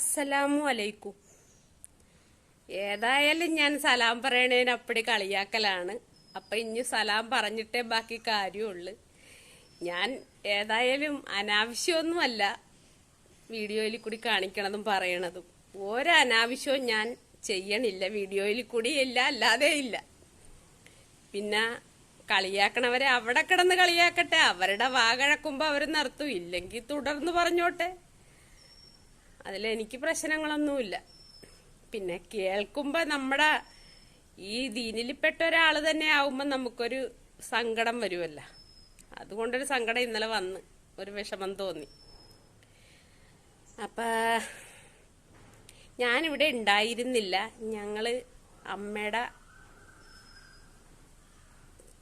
അസ്സലാമു അലൈക്കും. ഏതായാലും ഞാൻ സലാം പറയണേന് അപ്പടി കളിയാക്കലാണ്. അപ്പൊ ഇനി സലാം പറഞ്ഞിട്ടേ ബാക്കി കാര്യമുള്ളു ഞാൻ ഏതായാലും അനാവശ്യമൊന്നുമല്ല വീഡിയോയിൽ കൂടി കാണിക്കണതും പറയണതും. ഒരു അനാവശ്യവും ഞാൻ ചെയ്യണില്ല. വീഡിയോയിൽ കൂടി ഇല്ല അല്ലാതെ ഇല്ല. പിന്നെ കളിയാക്കണവരെ അവിടെ കിടന്ന് കളിയാക്കട്ടെ. അവരുടെ വാകഴക്കുമ്പോൾ അവർ നിർത്തും. ഇല്ലെങ്കിൽ തുടർന്ന് പറഞ്ഞോട്ടെ. അതിലെനിക്ക് പ്രശ്നങ്ങളൊന്നുമില്ല. പിന്നെ കേൾക്കുമ്പോൾ നമ്മുടെ ഈ ദീനിൽപ്പെട്ട ഒരാൾ തന്നെ ആവുമ്പോൾ നമുക്കൊരു സങ്കടം വരുമല്ല അതുകൊണ്ടൊരു സങ്കടം ഇന്നലെ വന്ന് ഒരു വിഷമം തോന്നി. അപ്പ ഞാനിവിടെ ഉണ്ടായിരുന്നില്ല ഞങ്ങൾ അമ്മയുടെ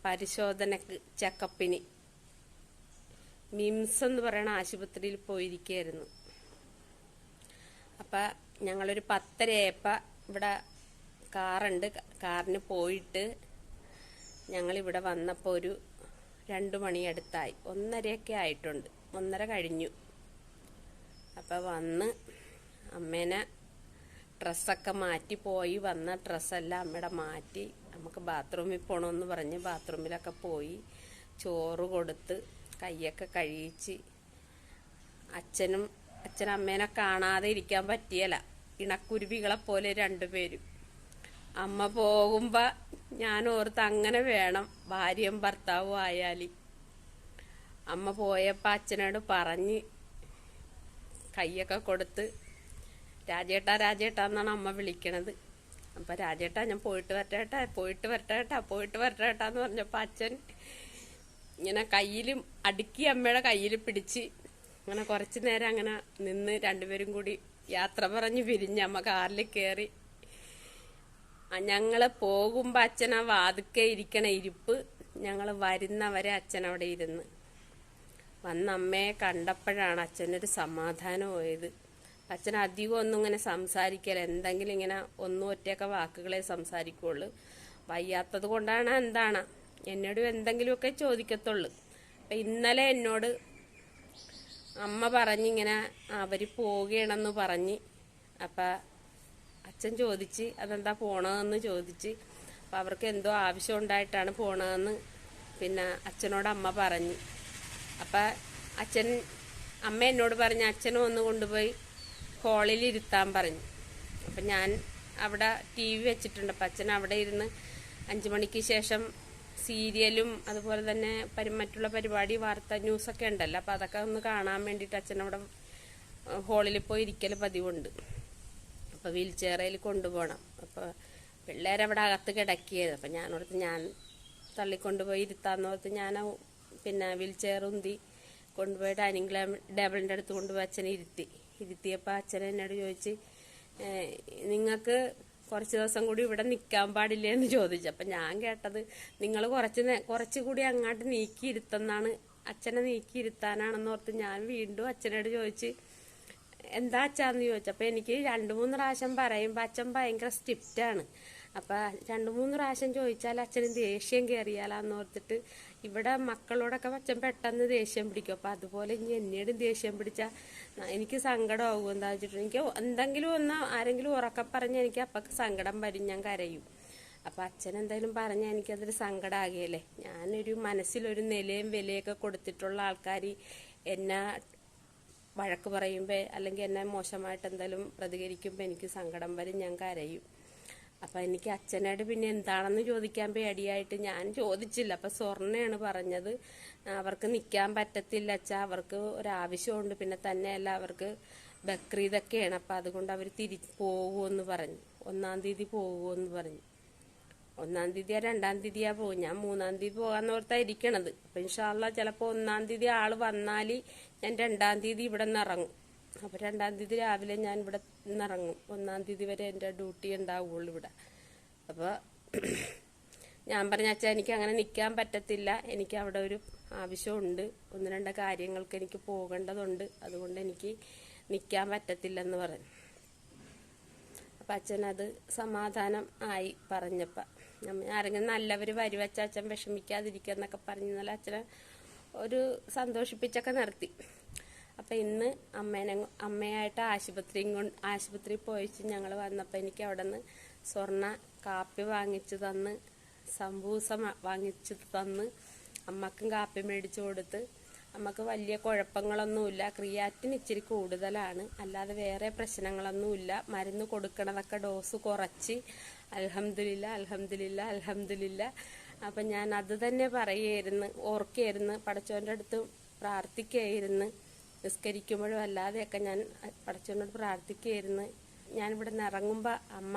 പരിശോധനക്ക് ചെക്കപ്പിന് മിംസ് എന്ന് പറയുന്ന ആശുപത്രിയിൽ പോയിരിക്കുകയായിരുന്നു അപ്പം ഞങ്ങളൊരു പത്തരയപ്പം ഇവിടെ കാറുണ്ട്. കാറിന് പോയിട്ട് ഞങ്ങളിവിടെ വന്നപ്പോൾ ഒരു രണ്ട് മണിയടുത്തായി ഒന്നരയൊക്കെ ആയിട്ടുണ്ട്. ഒന്നര കഴിഞ്ഞു. അപ്പം വന്ന് അമ്മേനെ ഡ്രസ്സൊക്കെ മാറ്റി പോയി. വന്ന ഡ്രസ്സെല്ലാം അമ്മയുടെ മാറ്റി നമുക്ക് ബാത്റൂമിൽ പോകണമെന്ന് പറഞ്ഞ് ബാത്റൂമിലൊക്കെ പോയി. ചോറ് കൊടുത്ത് കൈയൊക്കെ കഴിയിച്ച് അച്ഛനും അച്ഛൻ അമ്മേനെ കാണാതെ ഇരിക്കാൻ പറ്റിയല്ല. ഇണക്കുരുവികളെ പോലെ രണ്ടുപേരും അമ്മ പോകുമ്പോ ഞാൻ ഓർത്ത് അങ്ങനെ വേണം ഭാര്യയും ഭർത്താവും ആയാലി. അമ്മ പോയപ്പോ അച്ഛനോട് പറഞ്ഞ് കൈയൊക്കെ കൊടുത്ത് രാജേട്ടാ രാജേട്ടാ എന്നാണ് അമ്മ വിളിക്കണത്. അപ്പൊ രാജേട്ടാ ഞാൻ പോയിട്ട് വരട്ടേട്ടാ പോയിട്ട് വരട്ടേട്ടാ പോയിട്ട് വരട്ടേട്ടാ എന്ന് പറഞ്ഞപ്പോ അച്ഛൻ ഇങ്ങനെ കയ്യിലും അടുക്കി അമ്മയുടെ കയ്യിൽ പിടിച്ച് അങ്ങനെ കുറച്ചു നേരം അങ്ങനെ നിന്ന് രണ്ടുപേരും കൂടി യാത്ര പറഞ്ഞ് പിരിഞ്ഞ് അമ്മ കാറിൽ കയറി ഞങ്ങൾ പോകുമ്പോ അച്ഛൻ ആ വാതുക്കെ ഇരിക്കണ ഇരിപ്പ് ഞങ്ങൾ വരുന്നവരെ അച്ഛൻ അവിടെ ഇരുന്ന്. വന്ന് അമ്മയെ കണ്ടപ്പോഴാണ് അച്ഛനൊരു സമാധാനം പോയത്. അച്ഛൻ അധികം ഒന്നും ഇങ്ങനെ സംസാരിക്കല എന്തെങ്കിലും ഇങ്ങനെ ഒന്നും ഒറ്റയൊക്കെ വാക്കുകളെ സംസാരിക്കുള്ളൂ. വയ്യാത്തത് കൊണ്ടാണ് എന്താണ്? എന്നോട് എന്തെങ്കിലുമൊക്കെ ചോദിക്കത്തുള്ളൂ. അപ്പൊ ഇന്നലെ എന്നോട് അമ്മ പറഞ്ഞിങ്ങനെ അവർ പോവുകയാണെന്ന് പറഞ്ഞ്. അപ്പം അച്ഛൻ ചോദിച്ച് അതെന്താ പോണതെന്ന് ചോദിച്ച്. അപ്പൊ അവർക്ക് എന്തോ ആവശ്യം ഉണ്ടായിട്ടാണ് പോണതെന്ന് പിന്നെ അച്ഛനോട് അമ്മ പറഞ്ഞു. അപ്പം അച്ഛൻ അമ്മ എന്നോട് പറഞ്ഞ് അച്ഛനും ഒന്ന് കൊണ്ടുപോയി ഹോളിൽ ഇരുത്താൻ പറഞ്ഞു. അപ്പം ഞാൻ അവിടെ ടി വി വെച്ചിട്ടുണ്ട്. അപ്പം അച്ഛൻ അവിടെ ഇരുന്ന് അഞ്ചു മണിക്ക് ശേഷം സീരിയലും അതുപോലെ തന്നെ മറ്റുള്ള പരിപാടി വാർത്ത ന്യൂസൊക്കെ ഉണ്ടല്ലോ. അപ്പോൾ അതൊക്കെ ഒന്ന് കാണാൻ വേണ്ടിയിട്ട് അച്ഛൻ അവിടെ ഹോളിൽ പോയി ഇരിക്കൽ പതിവുണ്ട്. അപ്പോൾ വീൽ ചെയറിൽ കൊണ്ടുപോകണം. അപ്പോൾ പിള്ളേരവിടെ അകത്ത് കിടക്കിയത്. അപ്പം ഞാനോടത്ത് ഞാൻ തള്ളിക്കൊണ്ടുപോയി ഇരുത്താന്നോർത്ത് ഞാൻ പിന്നെ വീൽ ചെയർ ഉന്തി കൊണ്ടുപോയി ഡൈനിങ് ടേബിളിന്റെ അടുത്ത് കൊണ്ടുപോയി അച്ഛനെ ഇരുത്തി. ഇരുത്തിയപ്പോൾ അച്ഛൻ എന്നോട് ചോദിച്ച് നിങ്ങൾക്ക് കുറച്ച് ദിവസം കൂടി ഇവിടെ നിൽക്കാൻ പാടില്ല എന്ന് ചോദിച്ചു. അപ്പം ഞാൻ കേട്ടത് നിങ്ങൾ കുറച്ച് കുറച്ച് കൂടി അങ്ങോട്ട് നീക്കി ഇരുത്തെന്നാണ് അച്ഛനെ നീക്കിയിരുത്താനാണെന്ന് ഓർത്ത് ഞാൻ വീണ്ടും അച്ഛനോട് ചോദിച്ച് എന്താ അച്ഛാന്ന് ചോദിച്ചപ്പോൾ എനിക്ക് രണ്ട് മൂന്ന് പ്രാവശ്യം പറയുമ്പോൾ അച്ഛൻ ഭയങ്കര സ്ട്രിക്റ്റ് അപ്പൊ രണ്ടു മൂന്ന് പ്രാവശ്യം ചോദിച്ചാൽ അച്ഛന് ദേഷ്യം കയറിയാലാന്ന് ഓർത്തിട്ട് ഇവിടെ മക്കളോടൊക്കെ അച്ഛൻ പെട്ടെന്ന് ദേഷ്യം പിടിക്കും. അപ്പൊ അതുപോലെ ഇനി എന്നോടും ദേഷ്യം പിടിച്ചാൽ എനിക്ക് സങ്കടമാകും എന്താ വെച്ചിട്ട് എനിക്ക് എന്തെങ്കിലും ഒന്ന് ആരെങ്കിലും ഉറക്കെ പറഞ്ഞ് എനിക്ക് അപ്പൊക്കെ സങ്കടം വരും ഞാൻ കരയും. അപ്പൊ അച്ഛൻ എന്തായാലും പറഞ്ഞാൽ എനിക്കതൊരു സങ്കടമാകുകയല്ലേ ഞാനൊരു മനസ്സിലൊരു നിലയും വിലയൊക്കെ കൊടുത്തിട്ടുള്ള ആൾക്കാർ എന്നെ വഴക്ക് പറയുമ്പോൾ അല്ലെങ്കിൽ എന്നെ മോശമായിട്ട് എന്തെങ്കിലും പ്രതികരിക്കുമ്പോൾ എനിക്ക് സങ്കടം വരും ഞാൻ കരയും. അപ്പം എനിക്ക് അച്ഛനോട് പിന്നെ എന്താണെന്ന് ചോദിക്കാൻ പേടിയായിട്ട് ഞാൻ ചോദിച്ചില്ല. അപ്പം സ്വർണയാണ് പറഞ്ഞത്. അവർക്ക് നിൽക്കാൻ പറ്റത്തില്ല അച്ഛാ. അവർക്ക് ഒരാവശ്യമുണ്ട്. പിന്നെ തന്നെയല്ല അവർക്ക് ബക്രീദൊക്കെയാണ് അപ്പം അതുകൊണ്ട് അവർ തിരി പോകുമെന്ന് പറഞ്ഞു. ഒന്നാം തീയതി പോകുമെന്ന് പറഞ്ഞു. ഒന്നാം തീയതിയാ രണ്ടാം തീയതിയാ പോകും ഞാൻ മൂന്നാം തീയതി പോകാന്ന് ഓർത്താ ഇരിക്കണത്. അപ്പൊ ഇൻഷാല്ല ചിലപ്പോ ഒന്നാം തീയതി ആൾ വന്നാൽ ഞാൻ രണ്ടാം തീയതി ഇവിടെ നിന്ന് ഇറങ്ങും. അപ്പൊ രണ്ടാം തീയതി രാവിലെ ഞാൻ ഇവിടെ നിന്ന് ഇറങ്ങും ഒന്നാം തീയതി വരെ എന്റെ ഡ്യൂട്ടി ഉണ്ടാവുള്ളൂ ഇവിടെ. അപ്പോൾ ഞാൻ പറഞ്ഞ അച്ഛാ എനിക്ക് അങ്ങനെ നിൽക്കാൻ പറ്റത്തില്ല. എനിക്ക് അവിടെ ഒരു ആവശ്യമുണ്ട്. ഒന്ന് രണ്ട് കാര്യങ്ങൾക്ക് എനിക്ക് പോകേണ്ടതുണ്ട്. അതുകൊണ്ട് എനിക്ക് നിൽക്കാൻ പറ്റത്തില്ലെന്ന് പറഞ്ഞു. അപ്പം അച്ഛനത് സമാധാനം ആയി പറഞ്ഞപ്പോൾ ആരെങ്കിലും നല്ലവർ വരുവച്ച അച്ഛൻ വിഷമിക്കാതിരിക്കുക എന്നൊക്കെ പറഞ്ഞാൽ അച്ഛനെ ഒരു സന്തോഷിപ്പിച്ചൊക്കെ നിർത്തി. അപ്പം ഇന്ന് അമ്മേനെ അമ്മയായിട്ട് ആശുപത്രി ആശുപത്രിയിൽ പോയിച്ച് ഞങ്ങൾ വന്നപ്പോൾ എനിക്ക് അവിടെ നിന്ന് സ്വർണ കാപ്പി വാങ്ങിച്ചു തന്ന് സംബൂസ വാങ്ങിച്ചു തന്ന് അമ്മക്കും കാപ്പി മേടിച്ചു കൊടുത്ത്. അമ്മയ്ക്ക് വലിയ കുഴപ്പങ്ങളൊന്നുമില്ല. ക്രിയാറ്റിൻ ഇച്ചിരി കൂടുതലാണ്. അല്ലാതെ വേറെ പ്രശ്നങ്ങളൊന്നുമില്ല. മരുന്ന് കൊടുക്കണതൊക്കെ ഡോസ് കുറച്ച്. അൽഹംദുലില്ല അൽഹംദുലില്ല അൽഹംദുലില്ല. അപ്പം ഞാൻ അത് തന്നെ പറയുകയായിരുന്നു ഓർക്കായിരുന്നു പടച്ചോന്റെ അടുത്ത് പ്രാർത്ഥിക്കായിരുന്നു നിസ്കരിക്കുമ്പോഴും അല്ലാതെയൊക്കെ ഞാൻ പടച്ചോനോട് ഞാൻ ഞാനിവിടെ നിന്ന് ഇറങ്ങുമ്പോൾ അമ്മ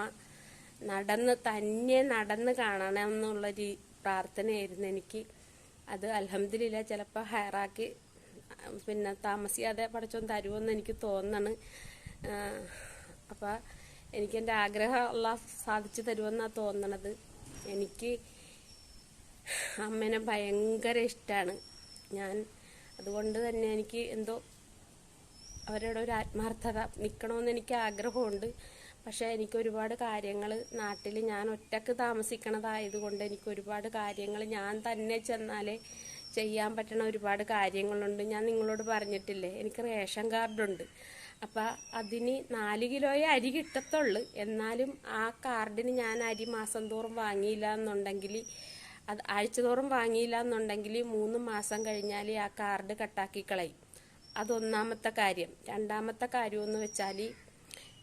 നടന്ന് തന്നെ നടന്ന് കാണണം എന്നുള്ളൊരു പ്രാർത്ഥനയായിരുന്നു എനിക്ക്. അത് അലഹമില്ല ചിലപ്പോൾ ഹയറാക്കി പിന്നെ താമസിയാതെ പടച്ചോൻ തരുമെന്ന് എനിക്ക് തോന്നണ്. അപ്പം എനിക്കെന്റെ ആഗ്രഹമുള്ള സാധിച്ചു തരുമെന്നാണ് തോന്നണത്. എനിക്ക് അമ്മേനെ ഭയങ്കര ഇഷ്ടമാണ് ഞാൻ അതുകൊണ്ട് തന്നെ എനിക്ക് എന്തോ അവരുടെ ഒരു ആത്മാർത്ഥത നിൽക്കണമെന്ന് എനിക്ക് ആഗ്രഹമുണ്ട്. പക്ഷെ എനിക്ക് ഒരുപാട് കാര്യങ്ങൾ നാട്ടിൽ ഞാൻ ഒറ്റയ്ക്ക് താമസിക്കണതായതുകൊണ്ട് എനിക്ക് ഒരുപാട് കാര്യങ്ങൾ ഞാൻ തന്നെ ചെന്നാലേ ചെയ്യാൻ പറ്റണ ഒരുപാട് കാര്യങ്ങളുണ്ട്. ഞാൻ നിങ്ങളോട് പറഞ്ഞിട്ടില്ലേ എനിക്ക് റേഷൻ കാർഡുണ്ട്. അപ്പം അതിന് നാല് കിലോയെ അരി കിട്ടത്തുള്ളു. എന്നാലും ആ കാർഡിന് ഞാൻ അരി മാസം തോറും വാങ്ങിയില്ല എന്നുണ്ടെങ്കിൽ അത് ആഴ്ചതോറും വാങ്ങിയില്ല എന്നുണ്ടെങ്കിൽ മൂന്ന് മാസം കഴിഞ്ഞാൽ ആ കാർഡ് കട്ടാക്കി കളയും. അതൊന്നാമത്തെ കാര്യം. രണ്ടാമത്തെ കാര്യം എന്ന് വെച്ചാൽ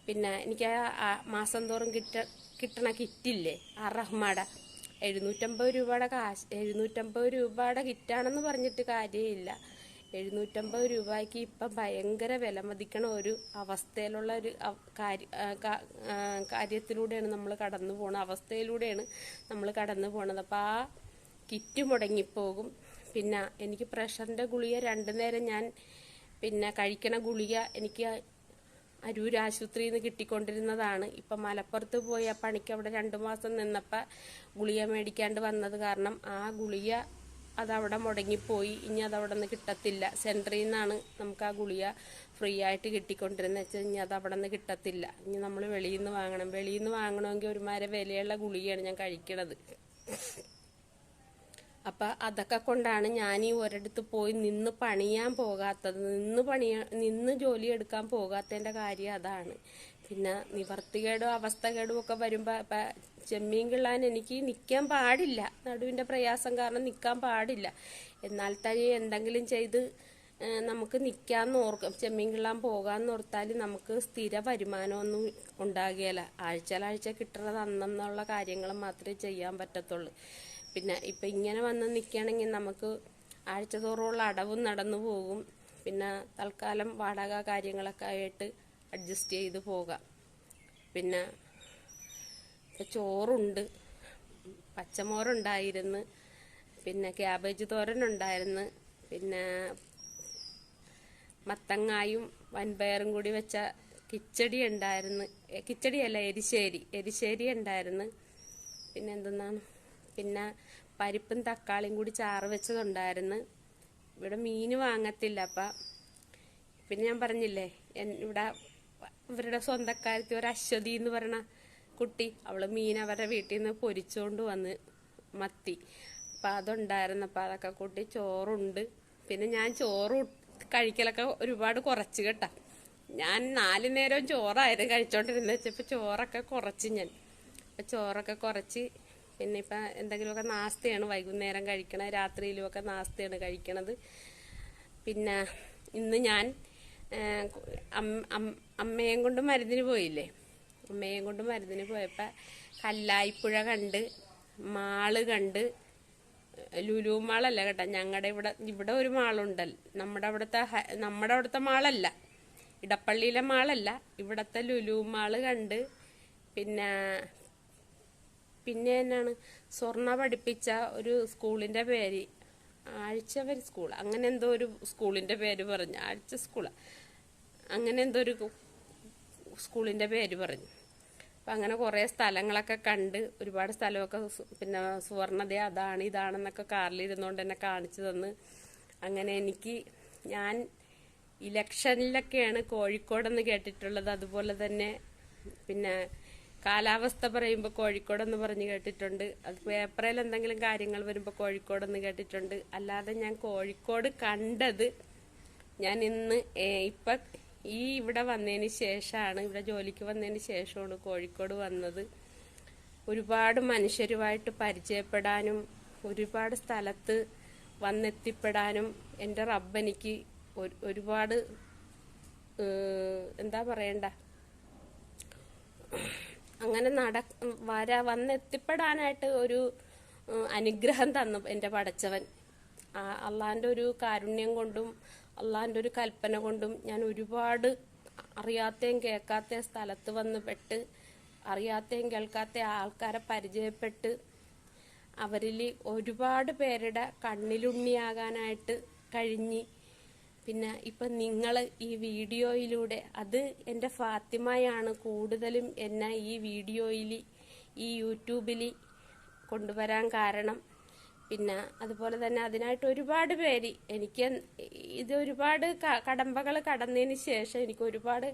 പിന്നെ എനിക്ക് ആ- മാസം തോറും കിട്ട കിട്ടണ കിറ്റില്ലേ ആ റഹ്മാട. എഴുന്നൂറ്റമ്പത് രൂപയുടെ കാശ് എഴുന്നൂറ്റമ്പത് രൂപയുടെ കിറ്റാണെന്ന് പറഞ്ഞിട്ട് കാര്യമില്ല. എഴുന്നൂറ്റമ്പത് രൂപയ്ക്ക് ഇപ്പം ഭയങ്കര വില മതിക്കണ ഒരു അവസ്ഥയിലുള്ള ഒരു കാര്യത്തിലൂടെയാണ് നമ്മൾ കടന്നു പോണത് അവസ്ഥയിലൂടെയാണ് നമ്മൾ കടന്നു പോണത്. അപ്പം ആ കിറ്റ് മുടങ്ങിപ്പോകും. പിന്നെ എനിക്ക് പ്രഷറിന്റെ ഗുളിക രണ്ടു നേരം ഞാൻ പിന്നെ കഴിക്കണ ഗുളിക എനിക്ക് അരൂർ ആശുപത്രിയിൽ നിന്ന് കിട്ടിക്കൊണ്ടിരുന്നതാണ്. ഇപ്പം മലപ്പുറത്ത് പോയി ആ പണിക്ക് അവിടെ രണ്ടു മാസം നിന്നപ്പോൾ ഗുളിക മേടിക്കാണ്ട് വന്നത് കാരണം ആ ഗുളിക അതവിടെ മുടങ്ങിപ്പോയി. ഇനി അതവിടെ നിന്ന് കിട്ടത്തില്ല. സെന്ററിൽ നിന്നാണ് നമുക്ക് ആ ഗുളിക ഫ്രീ ആയിട്ട് കിട്ടിക്കൊണ്ടിരുന്നത്. വെച്ചാൽ ഇനി അത് അവിടെ നിന്ന് കിട്ടത്തില്ല. ഇനി നമ്മൾ വെളിയിൽ നിന്ന് വാങ്ങണം. വെളിയിൽ നിന്ന് വാങ്ങണമെങ്കിൽ ഒരുമാതിരി വിലയുള്ള ഗുളികയാണ് ഞാൻ കഴിക്കണത്. അപ്പൊ അതൊക്കെ കൊണ്ടാണ് ഞാൻ ഈ ഒരിടത്ത് പോയി നിന്ന് പണിയാൻ പോകാത്തത്. നിന്ന് പണിയാ നിന്ന് ജോലി എടുക്കാൻ പോകാത്തതിന്റെ കാര്യം അതാണ്. പിന്നെ നിവർത്തികേടും അവസ്ഥകേടും ഒക്കെ വരുമ്പോ ഇപ്പൊ ചെമ്മീൻ കിള്ളാൻ എനിക്ക് നിൽക്കാൻ പാടില്ല. നടുവിന്റെ പ്രയാസം കാരണം നിൽക്കാൻ പാടില്ല. എന്നാൽ തന്നെ എന്തെങ്കിലും ചെയ്ത് നമുക്ക് നിൽക്കാൻ ഓർക്കും ചെമ്മീൻ കിള്ളാൻ പോകാന്ന് ഓർത്താൽ നമുക്ക് സ്ഥിര വരുമാനമൊന്നും ഉണ്ടാകുകയില്ല. ആഴ്ചയിലാഴ്ച കിട്ടുന്നത് അന്നെന്നുള്ള കാര്യങ്ങൾ മാത്രമേ ചെയ്യാൻ പറ്റത്തുള്ളൂ. പിന്നെ ഇപ്പം ഇങ്ങനെ വന്ന് നിൽക്കുകയാണെങ്കിൽ നമുക്ക് ആഴ്ച തോറുള്ള അടവും നടന്നു പോകും. പിന്നെ തൽക്കാലം വാടക കാര്യങ്ങളൊക്കെ ആയിട്ട് അഡ്ജസ്റ്റ് ചെയ്ത് പോകാം. പിന്നെ ചോറുണ്ട്. പച്ചമോറുണ്ടായിരുന്നു പിന്നെ ക്യാബേജ് തോരനുണ്ടായിരുന്നു. പിന്നെ മത്തങ്ങായും വൻപയറും കൂടി വെച്ച കിച്ചടി ഉണ്ടായിരുന്നു. കിച്ചടിയല്ല എരിശ്ശേരി. എരിശ്ശേരി ഉണ്ടായിരുന്നു. പിന്നെ എന്തെന്നാണ്? പിന്നെ പരിപ്പും തക്കാളിയും കൂടി ചാറ് വെച്ചതുണ്ടായിരുന്നു. ഇവിടെ മീൻ വാങ്ങത്തില്ല അപ്പം. പിന്നെ ഞാൻ പറഞ്ഞില്ലേ ഇവിടെ ഇവരുടെ സ്വന്തക്കാരത്തി ഒരു അശ്വതി എന്ന് പറയണ കുട്ടി അവൾ മീൻ അവരുടെ വീട്ടിൽ നിന്ന് പൊരിച്ചുകൊണ്ട് വന്ന് മത്തി. അപ്പം അതുണ്ടായിരുന്നു. അപ്പം അതൊക്കെ കൂട്ടി ചോറുണ്ട്. പിന്നെ ഞാൻ ചോറ് കഴിക്കലൊക്കെ ഒരുപാട് കുറച്ച് കേട്ടാ. ഞാൻ നാല് നേരം ചോറായിരുന്നു കഴിച്ചോണ്ടിരുന്നത്. വെച്ചപ്പോൾ ചോറൊക്കെ കുറച്ച് ഞാൻ. അപ്പം ചോറൊക്കെ കുറച്ച് പിന്നെ ഇപ്പം എന്തെങ്കിലുമൊക്കെ നാസ്തയാണ് വൈകുന്നേരം കഴിക്കണത് രാത്രിയിലുമൊക്കെ നാസ്തയാണ് കഴിക്കണത്. പിന്നെ ഇന്ന് ഞാൻ അമ്മയും കൊണ്ട് മരുന്നിന് പോയില്ലേ? അമ്മയും കൊണ്ട് മരുന്നിന് പോയപ്പോൾ കല്ലായിപ്പുഴ കണ്ട് മാൾ കണ്ട് ലുലു മാളല്ല കേട്ടോ ഞങ്ങളുടെ ഇവിടെ ഇവിടെ ഒരു മാളുണ്ടല്ലോ നമ്മുടെ അവിടുത്തെ നമ്മുടെ അവിടുത്തെ മാളല്ല. ഇടപ്പള്ളിയിലെ മാളല്ല. ഇവിടുത്തെ ലുലു മാൾ കണ്ട് പിന്നെ പിന്നെ എന്നാണ് സ്വർണ പഠിപ്പിച്ച ഒരു സ്കൂളിന്റെ പേര്. ആഴ്ചവരി സ്കൂൾ. അങ്ങനെ എന്തോ ഒരു സ്കൂളിന്റെ പേര് പറഞ്ഞു. ആഴ്ച സ്കൂൾ. അങ്ങനെ എന്തോ ഒരു സ്കൂളിന്റെ പേര് പറഞ്ഞു. അപ്പം അങ്ങനെ കുറേ സ്ഥലങ്ങളൊക്കെ കണ്ട് ഒരുപാട് സ്ഥലമൊക്കെ പിന്നെ സുവർണത അതാണ് ഇതാണെന്നൊക്കെ കാറിലിരുന്നുകൊണ്ട് എന്നെ കാണിച്ചു തന്ന്. അങ്ങനെ എനിക്ക് ഞാൻ ഇലക്ഷനിലൊക്കെയാണ് കോഴിക്കോടെന്ന് കേട്ടിട്ടുള്ളത്. അതുപോലെ തന്നെ പിന്നെ കാലാവസ്ഥ പറയുമ്പോൾ കോഴിക്കോടെന്ന് പറഞ്ഞ് കേട്ടിട്ടുണ്ട്. അത് പേപ്പറിൽ എന്തെങ്കിലും കാര്യങ്ങൾ വരുമ്പോൾ കോഴിക്കോടെന്ന് കേട്ടിട്ടുണ്ട്. അല്ലാതെ ഞാൻ കോഴിക്കോട് കണ്ടത് ഞാൻ ഇന്ന് ഇപ്പം ഈ ഇവിടെ വന്നതിന് ശേഷമാണ് ഇവിടെ ജോലിക്ക് വന്നതിന് ശേഷമാണ് കോഴിക്കോട് വന്നത്. ഒരുപാട് മനുഷ്യരുമായിട്ട് പരിചയപ്പെടാനും ഒരുപാട് സ്ഥലത്ത് വന്നെത്തിപ്പെടാനും എന്റെ റബ്ബെനിക്ക് ഒരുപാട് എന്താ പറയണ്ട? അങ്ങനെ നട വര വന്നെത്തിപ്പെടാനായിട്ട് ഒരു അനുഗ്രഹം തന്നു എന്റെ പടച്ചവൻ. അള്ളാന്റെ ഒരു കാരുണ്യം കൊണ്ടും അള്ളാന്റെ ഒരു കൽപ്പന കൊണ്ടും ഞാൻ ഒരുപാട് അറിയാത്തയും കേൾക്കാത്ത സ്ഥലത്ത് വന്ന് പെട്ട് അറിയാത്തയും കേൾക്കാത്ത ആൾക്കാരെ പരിചയപ്പെട്ട് അവരിൽ ഒരുപാട് പേരുടെ കണ്ണിലുണ്ണിയാകാനായിട്ട് കഴിഞ്ഞ് പിന്നെ ഇപ്പം നിങ്ങൾ ഈ വീഡിയോയിലൂടെ അത് എന്റെ ഫാത്തിമയാണ് കൂടുതലും എന്നെ ഈ വീഡിയോയിൽ ഈ യൂട്യൂബിൽ കൊണ്ടുവരാൻ കാരണം. പിന്നെ അതുപോലെ തന്നെ അതിനായിട്ട് ഒരുപാട് പേര് എനിക്ക് ഇത് ഒരുപാട് കടമ്പകൾ കടന്നതിന് ശേഷം എനിക്ക് ഒരുപാട്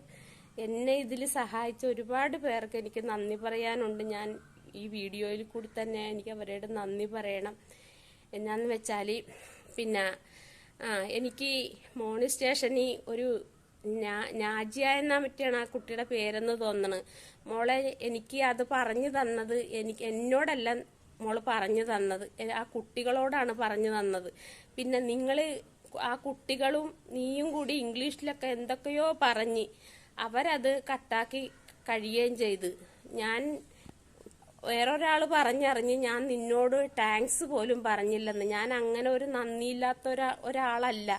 എന്നെ ഇതിൽ സഹായിച്ച ഒരുപാട് പേർക്ക് എനിക്ക് നന്ദി പറയാനുണ്ട്. ഞാൻ ഈ വീഡിയോയിൽ കൂടി തന്നെ എനിക്ക് അവരോട് നന്ദി പറയണം. എന്നാന്ന് വെച്ചാൽ പിന്നെ ആ എനിക്ക് മോണി സ്റ്റേഷനിൽ ഒരു നാജിയ എന്നാ പറ്റിയാണ് ആ കുട്ടിയുടെ പേരെന്ന് തോന്നണ്. മോളെ എനിക്ക് അത് പറഞ്ഞു തന്നത് എനിക്ക് എന്നോടല്ല മോൾ പറഞ്ഞു തന്നത് ആ കുട്ടികളോടാണ് പറഞ്ഞു തന്നത്. പിന്നെ നിങ്ങൾ ആ കുട്ടികളും നീയും കൂടി ഇംഗ്ലീഷിലൊക്കെ എന്തൊക്കെയോ പറഞ്ഞ് അവരത് കട്ടാക്കി കഴിയുകയും ചെയ്ത്. ഞാൻ വേറൊരാൾ പറഞ്ഞറിഞ്ഞ് ഞാൻ നിന്നോട് താങ്ക്സ് പോലും പറഞ്ഞില്ലെന്ന്. ഞാൻ അങ്ങനെ ഒരു നന്ദിയില്ലാത്ത ഒരാ ഒരാളല്ല.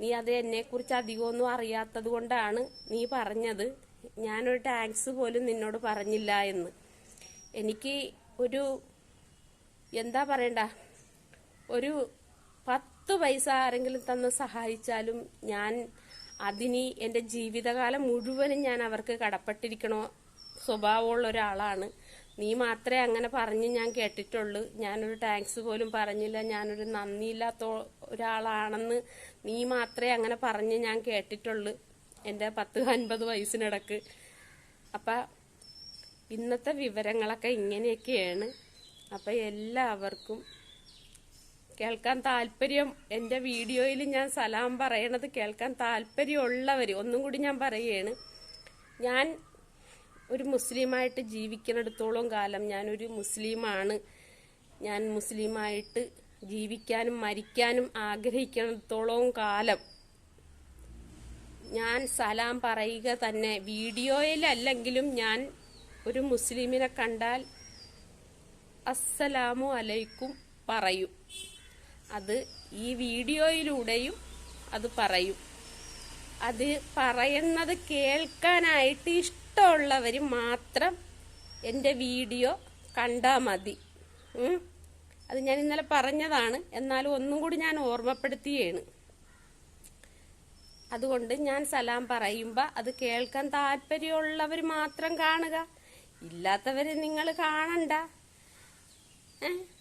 നീ അത് എന്നെക്കുറിച്ച് അധികമൊന്നും അറിയാത്തത് കൊണ്ടാണ് നീ പറഞ്ഞത്. ഞാനൊരു താങ്ക്സ് പോലും നിന്നോട് പറഞ്ഞില്ല എന്ന്. എനിക്ക് ഒരു എന്താ പറയണ്ട ഒരു പത്ത് പൈസ ആരെങ്കിലും തന്ന് സഹായിച്ചാലും ഞാൻ അതിന് എന്റെ ജീവിതകാലം മുഴുവനും ഞാൻ അവർക്ക് കടപ്പെട്ടിരിക്കണോ സ്വഭാവമുള്ള ഒരാളാണ്. നീ മാത്രമേ അങ്ങനെ പറഞ്ഞ് ഞാൻ കേട്ടിട്ടുള്ളൂ. ഞാനൊരു താങ്ക്സ് പോലും പറഞ്ഞില്ല. ഞാനൊരു നന്ദിയില്ലാത്ത ഒരാളാണെന്ന് നീ മാത്രമേ അങ്ങനെ പറഞ്ഞ് ഞാൻ കേട്ടിട്ടുള്ളൂ. എന്റെ പത്ത് അൻപത് വയസ്സിനിടക്ക്. അപ്പം ഇന്നത്തെ വിവരങ്ങളൊക്കെ ഇങ്ങനെയൊക്കെയാണ്. അപ്പം എല്ലാവർക്കും കേൾക്കാൻ താല്പര്യം. എന്റെ വീഡിയോയിൽ ഞാൻ സലാം പറയണത് കേൾക്കാൻ താല്പര്യമുള്ളവർ ഒന്നും കൂടി ഞാൻ പറയുകയാണ് ഞാൻ ഒരു മുസ്ലിമായിട്ട് ജീവിക്കുന്നിടത്തോളം കാലം ഞാനൊരു മുസ്ലിമാണ്. ഞാൻ മുസ്ലിമായിട്ട് ജീവിക്കാനും മരിക്കാനും ആഗ്രഹിക്കുന്നിടത്തോളം കാലം ഞാൻ സലാം പറയുക തന്നെ. വീഡിയോയിലല്ലെങ്കിലും ഞാൻ ഒരു മുസ്ലിമിനെ കണ്ടാൽ അസ്സലാമു അലൈക്കും പറയും. അത് ഈ വീഡിയോയിലൂടെയും അത് പറയും. അത് പറയുന്നത് കേൾക്കാനായിട്ട് ഇഷ്ടമുള്ളവർ മാത്രം എന്റെ വീഡിയോ കണ്ടാൽ മതി. അത് ഞാൻ ഇന്നലെ പറഞ്ഞതാണ്. എന്നാലും ഒന്നും കൂടി ഞാൻ ഓർമ്മപ്പെടുത്തിയാണ്. അതുകൊണ്ട് ഞാൻ സലാം പറയുമ്പോൾ അത് കേൾക്കാൻ താല്പര്യമുള്ളവർ മാത്രം കാണുക. ഇല്ലാത്തവർ നിങ്ങൾ കാണണ്ട.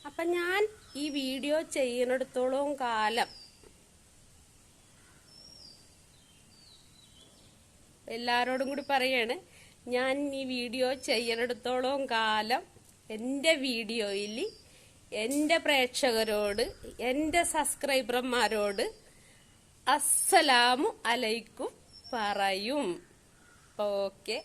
അപ്പം ഞാൻ ഈ വീഡിയോ ചെയ്യുന്നിടത്തോളം കാലം എല്ലാവരോടും കൂടി പറയാണ് ഞാൻ ഈ വീഡിയോ ചെയ്യണെടുത്തോളം കാലം എന്റെ വീഡിയോയിൽ എന്റെ പ്രേക്ഷകരോട് എന്റെ സബ്സ്ക്രൈബർമാരോട് അസ്സലാമു അലൈക്കും പറയും. ഓക്കെ.